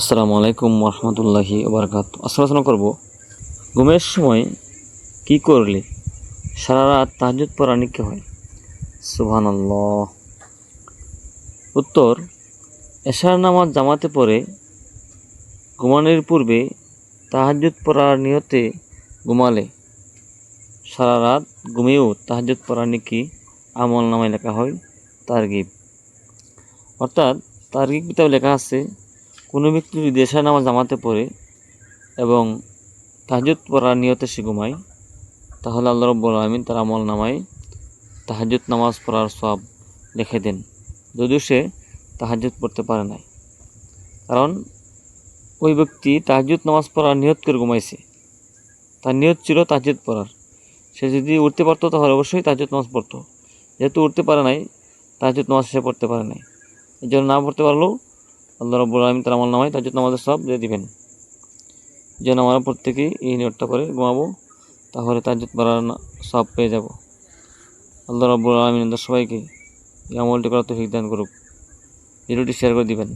আসসালামু আলাইকুম রহমতুল্লাহি ওবরাকাত। আলোচনা করব, ঘুমের সময় কি করলে সারা রাত তাহাজুদ পড়া নিকে হয়? সুবহানাল্লাহ। উত্তর, এশার নামাজ জামাতে পড়ে ঘুমানোর পূর্বে তাহাজুদ পড়ার নিয়তে ঘুমালে সারা রাত ঘুমিয়েও তাহাজুদ পড়া নিকি আমল নামায় লেখা হয় তারগিব। অর্থাৎ তারগিব কিতাবে লেখা আছে কোনো ব্যক্তি যদি দেশার নামাজ জামাতে পড়ে এবং তাহাজুদ পড়ার নিয়তে সে ঘুমায়, তাহলে আল্লাহ রব্বুল আলমিন তার আমল নামায় তাহাজুদ নামাজ পড়ার সব লিখে দেন। যদিও সে তাহাজুদ পড়তে পারে নাই। কারণ ওই ব্যক্তি তাহাজুদ নামাজ পড়ার নিয়ত করে ঘুমাইছে। তার নিয়ত ছিল তাহাজুদ পড়ার। সে যদি উঠতে পারতো, তাহলে অবশ্যই তাহাজুদ নামাজ পড়তো। যেহেতু উঠতে পারে নাই তাহাজুদ নামাজ সে পড়তে পারে নাই। এই জন্য না পড়তে পারলেও আল্লাহ রব্বুল আলমিন তার আমল নামায় জন্য আমাদের সব দিয়ে দিবেন। যেন আমরা প্রত্যেকেই এই নিয়তটা করে ঘুমাবো, তাহলে তার জন্য সব পেয়ে যাব। আল্লাহ রব্বুল আলমিন সবাইকে এই আমলটি করার তো দান করুক। ভিডিওটি শেয়ার করে দিবেন।